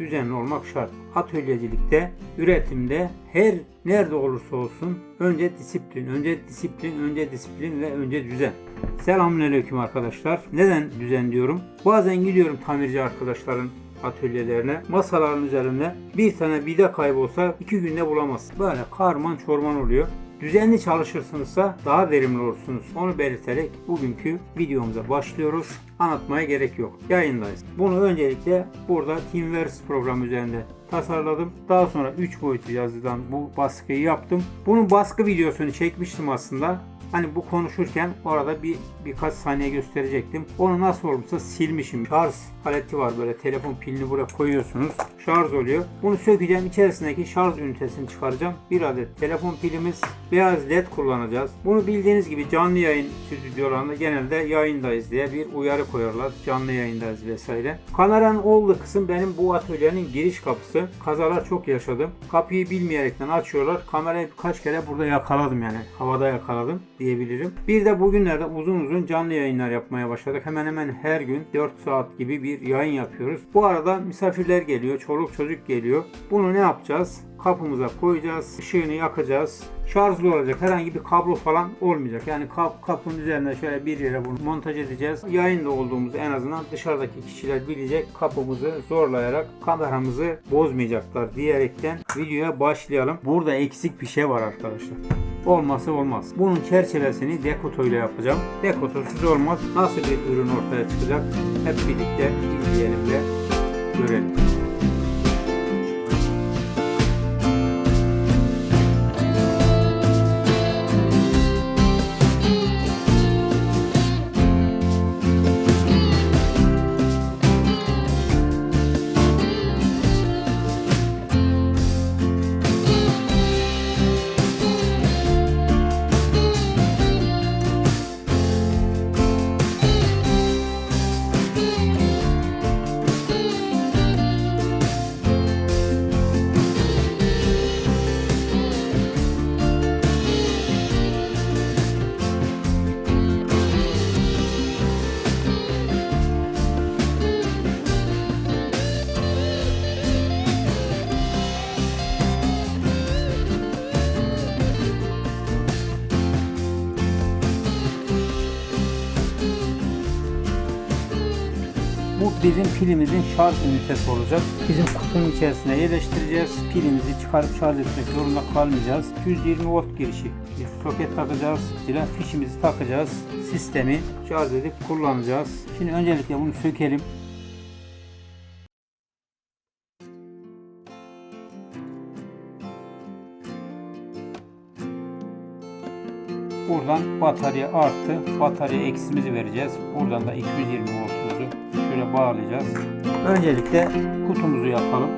düzenli olmak şart. Atölyecilikte, üretimde her nerede olursa olsun önce disiplin, önce disiplin, önce disiplin ve önce düzen. Selamünaleyküm arkadaşlar. Neden düzen diyorum? Bazen gidiyorum tamirci arkadaşların atölyelerine. Masaların üzerinde bir tane vida kaybolsa iki günde bulamazsın. Böyle karman çorman oluyor. Düzenli çalışırsınızsa daha verimli olursunuz. Onu belirterek bugünkü videomuza başlıyoruz. Anlatmaya gerek yok. Yayındayız. Bunu öncelikle burada Teamverse programı üzerinde tasarladım. Daha sonra 3 boyutlu yazıdan bu baskıyı yaptım. Bunun baskı videosunu çekmiştim aslında. Hani bu konuşurken orada bir birkaç saniye gösterecektim. Onu nasıl olmuşsa silmişim. Şarj aleti var böyle telefon pilini buraya koyuyorsunuz. Şarj oluyor. Bunu sökeceğim. içerisindeki şarj ünitesini çıkaracağım. Bir adet telefon pilimiz. Beyaz led kullanacağız. Bunu bildiğiniz gibi canlı yayın stüdyolarında genelde yayındayız diye bir uyarı koyarlar. Canlı yayındayız vesaire. Kameranın olduğu kısım benim bu atölyenin giriş kapısı. Kazalar çok yaşadım. Kapıyı bilmeyerekten açıyorlar. Kamerayı birkaç kere burada yakaladım yani. Havada yakaladım diyebilirim. Bir de bugünlerde uzun uzun canlı yayınlar yapmaya başladık. Hemen hemen her gün 4 saat gibi bir yayın yapıyoruz. Bu arada misafirler geliyor, çoluk çocuk geliyor. Bunu ne yapacağız? Kapımıza koyacağız, ışığını yakacağız. Şarjlı olacak herhangi bir kablo falan olmayacak. Yani kap, kapının üzerine şöyle bir yere bunu montaj edeceğiz. Yayında olduğumuzu en azından dışarıdaki kişiler bilecek. Kapımızı zorlayarak kameramızı bozmayacaklar diyerekten videoya başlayalım. Burada eksik bir şey var arkadaşlar. Olması olmaz. Bunun çerçevesini dekoto ile yapacağım. Dekotosuz olmaz. Nasıl bir ürün ortaya çıkacak? Hep birlikte izleyelim ve bizim pilimizin şarj ünitesi olacak. Bizim kutunun içerisine yerleştireceğiz. Pilimizi çıkarıp şarj etmek zorunda kalmayacağız. 220 volt girişi bir soket takacağız. Silah fişimizi takacağız. Sistemi şarj edip kullanacağız. Şimdi öncelikle bunu sökelim. Buradan batarya artı, batarya eksimizi vereceğiz. Buradan da 220 voltumuzu şöyle bağlayacağız. Öncelikle kutumuzu yapalım.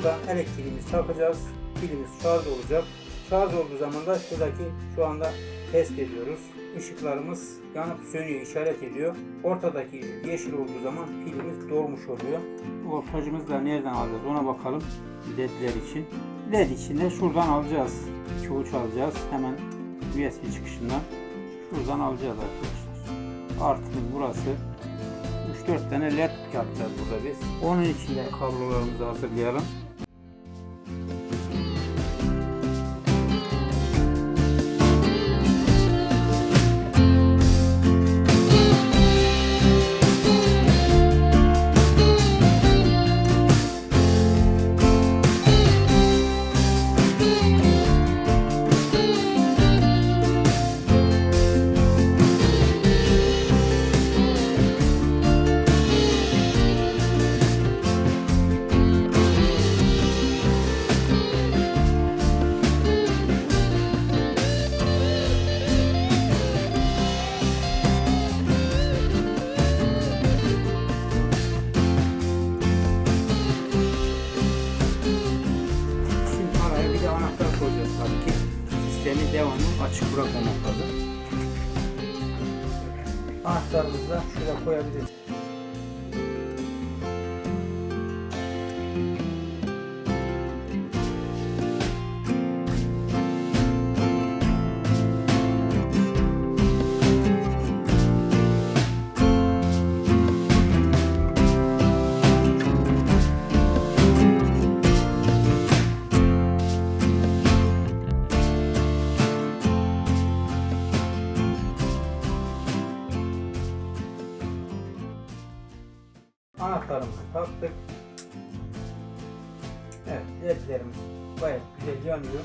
Burada elektriğimizi takacağız. Pilimiz şarj olacak. Şarj olduğu zaman da şuradaki şu anda test ediyoruz. Işıklarımız yanıp sönüyor, işaret ediyor. Ortadaki yeşil olduğu zaman pilimiz dolmuş oluyor. Voltajımızı da nereden alacağız ona bakalım. LED'ler için. LED için şuradan alacağız. İki uç alacağız. Hemen USB çıkışından. Şuradan alacağız arkadaşlar. Artımız burası. 3-4 tane led yapacağız burada biz. Onun için de kablolarımızı hazırlayalım. Anahtarımızı da şuraya koyabiliriz. Anahtarımızı taktık. Evet, ledlerimiz gayet güzel yanıyor.